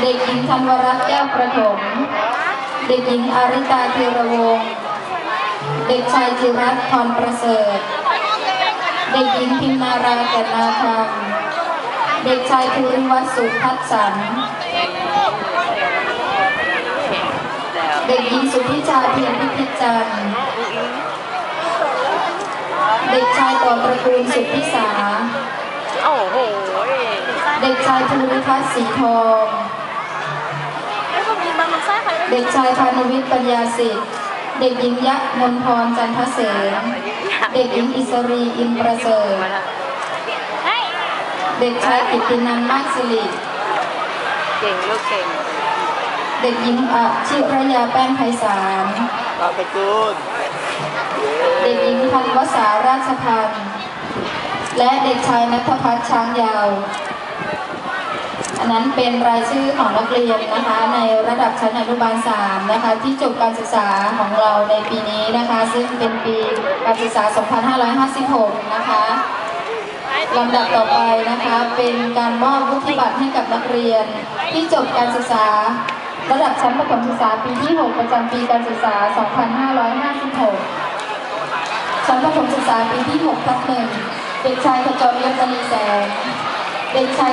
เด็กหญิงธันวรัตน์แก้วประถม เด็กหญิงอาริตาธีรวงศ์เด็กชายจิรัตน์พรประเสริฐ เด็กหญิงพิมนาราแก่นนาคำเด็กชายภูริวัฒน์สุพัฒสัน เด็กหญิงสุพิชาเพียรพิพิจจันทร์เด็กชายต่อตระกูลสุพิสาโอ้โหเด็กชายภูริพัฒน์สีทอง ไอ้พวกนี้มันมันแท้ใครได้เด็กชายพานุวิทย์ปัญญาสิทธิ์ เด็กหญิงยะมนพรจันทเสนเด็กหญิงอิสรีอินประเสริฐเฮ้ยเด็กชายกิตตินันท์มากสิริเก่งลูกเก่ง เด็กหญิงอาชิรยาแป้งไพศาลตามตระกูลเด็กหญิงพันวสาราชพันธ์และเด็กชายนัทพัฒน์ช้างยาวอั นั้นเป็นรายชื่อของนักเรียนนะคะ ในระดับชั้นอนุบาล3นะคะ ที่จบการศึกษาของเราในปีนี้นะคะ ซึ่งเป็นปีการศึกษา 2556 นะคะลำดับต่อไปนะคะเป็นการมอบวุฒิบัตรให้กับนักเรียน ที่จบการศึกษา ระดับชั้นประถมศึกษาปีที่ 6 ประจำปีการศึกษา 2556 ชั้นประถมศึกษาปีที่6ทับหนึ่งเด็กชายขจรเยศมณีแสงเด็กชาย